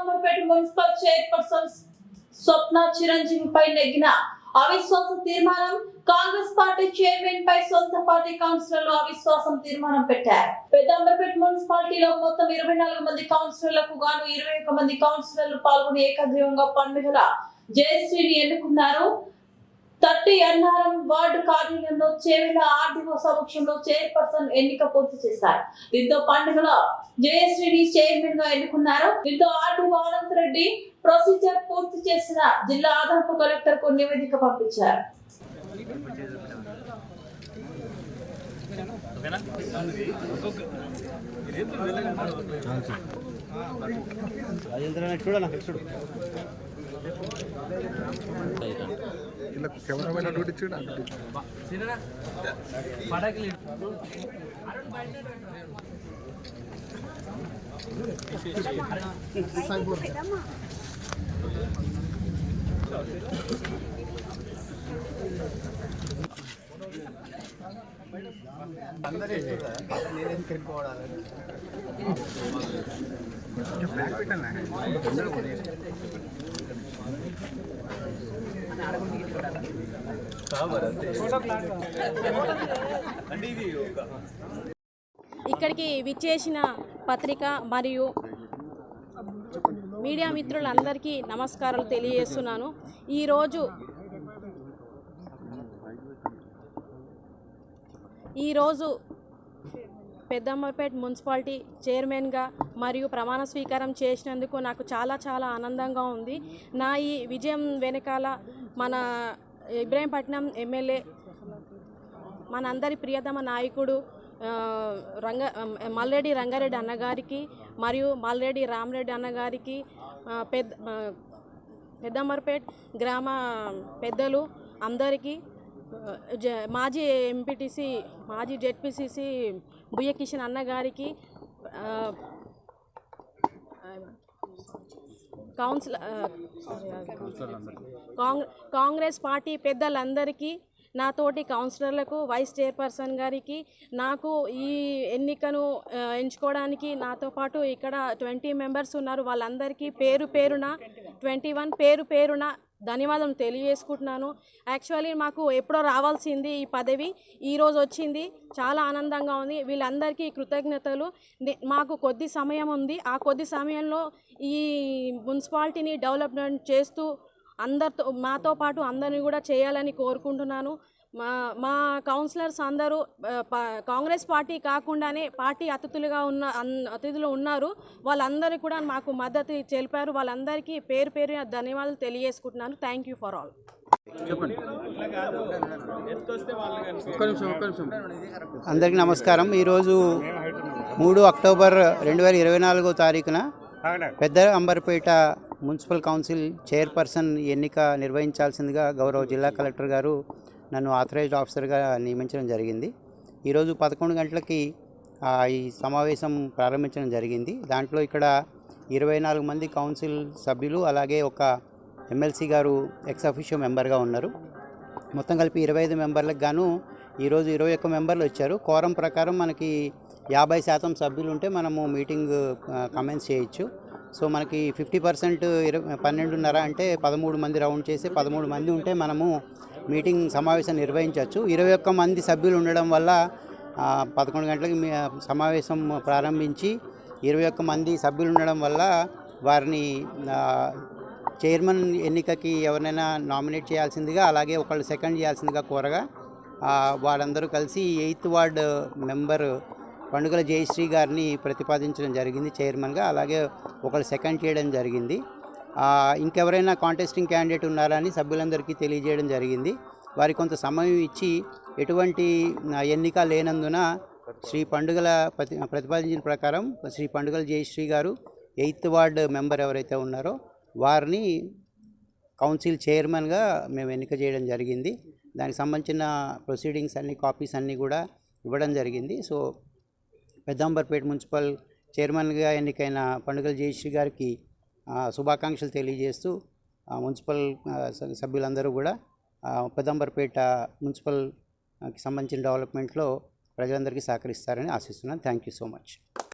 Ramapeta municipal chairperson Swapna చిరంజీవిపై నెగ్గిన అవిశ్వాస తీర్మానం కాంగ్రెస్ పార్టీ చైర్మన్ పై సొంత పార్టీ కౌన్సిలర్లు అవిశ్వాసం తీర్మానం పెట్టారు. పెద్దంబరపేట మున్సిపాలిటీలో మొత్తం ఇరవై నాలుగు మంది కౌన్సిలర్లకు గాను ఇరవై మంది కౌన్సిలర్లు పాల్గొని ఏకగ్రీవంగా పండుగల జయశ్రీని ఎన్నుకున్నారు. తట్టి ఎన్ఆర్ఎం వార్డు కార్యాలయంలో చేవెల ఆర్డీఓ సమక్షంలో చైర్పర్సన్ ఎన్నిక పూర్తి చేశారు. దీంతో పండుగల జయశ్రీని చైర్మన్గా ఎన్నుకున్నారు. దీంతో ఆర్డీఓ అనంత్ రెడ్డి ప్రొసీజర్ పూర్తి చేసిన జిల్లా అదనపు కలెక్టర్కు నివేదిక పంపించారు. రాజేంద్ర చూడు. ఇలా కెమెరామెన్ ఇటు ఇచ్చాడు. బ్యాక్ పెట్టాను ఇక్కడికి విచ్చేసిన పత్రిక మరియు మీడియా మిత్రులందరికీ నమస్కారాలు తెలియజేస్తున్నాను. ఈరోజు ఈరోజు పెద్దమ్మపేట మున్సిపాలిటీ చైర్మన్గా మరియు ప్రమాణ స్వీకారం చేసినందుకు నాకు చాలా చాలా ఆనందంగా ఉంది. నా ఈ విజయం వెనకాల మన ఇబ్రాహీంపట్నం ఎమ్మెల్యే మనందరి ప్రియతమ నాయకుడు రంగ మల్రెడ్డి రంగారెడ్డి అన్నగారికి మరియు మల్రెడ్డి రామరెడ్డి అన్నగారికి పెద్ద ఆ, గ్రామ పెద్దలు అందరికీ మాజీ ఎంపీటీసీ మాజీ జెడ్పీసీసీ బుయ్య కిషన్ అన్న గారికి కౌన్సిల్ కాంగ్రెస్ పార్టీ పెద్దలందరికీ నాతోటి కౌన్సిలర్లకు వైస్ చైర్పర్సన్ గారికి నాకు ఈ ఎన్నికను ఎంచుకోవడానికి నాతో పాటు ఇక్కడ ట్వంటీ మెంబర్స్ ఉన్నారు. వాళ్ళందరికీ పేరు పేరున ట్వంటీ వన్ పేరు పేరున ధన్యవాదం తెలియజేసుకుంటున్నాను. యాక్చువల్లీ మాకు ఎప్పుడో రావాల్సింది ఈ పదవి ఈరోజు వచ్చింది. చాలా ఆనందంగా ఉంది. వీళ్ళందరికీ కృతజ్ఞతలు. మాకు కొద్ది సమయం ఉంది. ఆ కొద్ది సమయంలో ఈ మున్సిపాలిటీని డెవలప్మెంట్ చేస్తూ అందరితో మాతో పాటు అందరిని కూడా చేయాలని కోరుకుంటున్నాను. మా మా కౌన్సిలర్స్ అందరూ కాంగ్రెస్ పార్టీ కాకుండానే పార్టీ అతిథులుగా ఉన్న అన్- అతిథులు ఉన్నారు. వాళ్ళందరూ కూడా మాకు మద్దతు తెలిపారు. వాళ్ళందరికీ పేరు పేరు ధన్యవాదాలు తెలియజేసుకుంటున్నాను. థ్యాంక్ యూ ఫర్ ఆల్ అందరికీ నమస్కారం. ఈరోజు మూడు అక్టోబర్ రెండు వేల ఇరవై నాలుగో తారీఖున పెద్ద అంబర్పేట మున్సిపల్ కౌన్సిల్ చైర్పర్సన్ ఎన్నిక నిర్వహించాల్సిందిగా గౌరవ జిల్లా కలెక్టర్ గారు నన్ను ఆథరైజ్డ్ ఆఫీసర్గా నియమించడం జరిగింది. ఈరోజు పదకొండు గంటలకి ఈ సమావేశం ప్రారంభించడం జరిగింది. దాంట్లో ఇక్కడ ఇరవై నాలుగు మంది కౌన్సిల్ సభ్యులు అలాగే ఒక ఎమ్మెల్సీ గారు ఎక్స్ అఫీషియో మెంబర్గా ఉన్నారు. మొత్తం కలిపి ఇరవై ఐదు మెంబర్లకు గాను ఈరోజు ఇరవై ఒక్క మెంబర్లు వచ్చారు. కోరం ప్రకారం మనకి యాభై శాతం సభ్యులు ఉంటే మనము మీటింగ్ కమెంట్స్ చేయొచ్చు. సో మనకి ఫిఫ్టీ పర్సెంట్ ఇరవై పన్నెండున్నర అంటే పదమూడు మంది రౌండ్ చేసి పదమూడు మంది ఉంటే మనము మీటింగ్ సమావేశం నిర్వహించవచ్చు. ఇరవై ఒక్క మంది సభ్యులు ఉండడం వల్ల పదకొండు గంటలకు సమావేశం ప్రారంభించి ఇరవై ఒక్క మంది సభ్యులు ఉండడం వల్ల వారిని చైర్మన్ ఎన్నికకి ఎవరినైనా నామినేట్ చేయాల్సిందిగా అలాగే ఒకళ్ళు సెకండ్ చేయాల్సిందిగా కోరగా వాళ్ళందరూ కలిసి ఎయిత్ వార్డ్ మెంబర్ పండుగల జయశ్రీ గారిని ప్రతిపాదించడం జరిగింది చైర్మన్గా. అలాగే ఒకరు సెకండ్ చేయడం జరిగింది. ఇంకెవరైనా కాంటెస్టింగ్ క్యాండిడేట్ ఉన్నారా అని సభ్యులందరికీ తెలియజేయడం జరిగింది. వారి కొంత సమయం ఇచ్చి ఎటువంటి ఎన్నిక లేనందున శ్రీ పండుగల ప్రతి ప్రతిపాదించిన ప్రకారం శ్రీ పండుగల జయశ్రీ గారు ఎయిత్ వార్డ్ మెంబర్ ఎవరైతే ఉన్నారో వారిని కౌన్సిల్ చైర్మన్గా మేము ఎన్నిక చేయడం జరిగింది. దానికి సంబంధించిన ప్రొసీడింగ్స్ అన్ని కాపీస్ అన్నీ కూడా ఇవ్వడం జరిగింది. సో పెద్దాంబర్పేట మున్సిపల్ చైర్మన్గా ఎన్నికైన పండుగల జయశ్రీ గారికి శుభాకాంక్షలు తెలియజేస్తూ మున్సిపల్ సభ్యులందరూ కూడా పెద్దాంబర్పేట మున్సిపల్కి సంబంధించిన డెవలప్మెంట్లో ప్రజలందరికీ సహకరిస్తారని ఆశిస్తున్నాను. Thank you so much.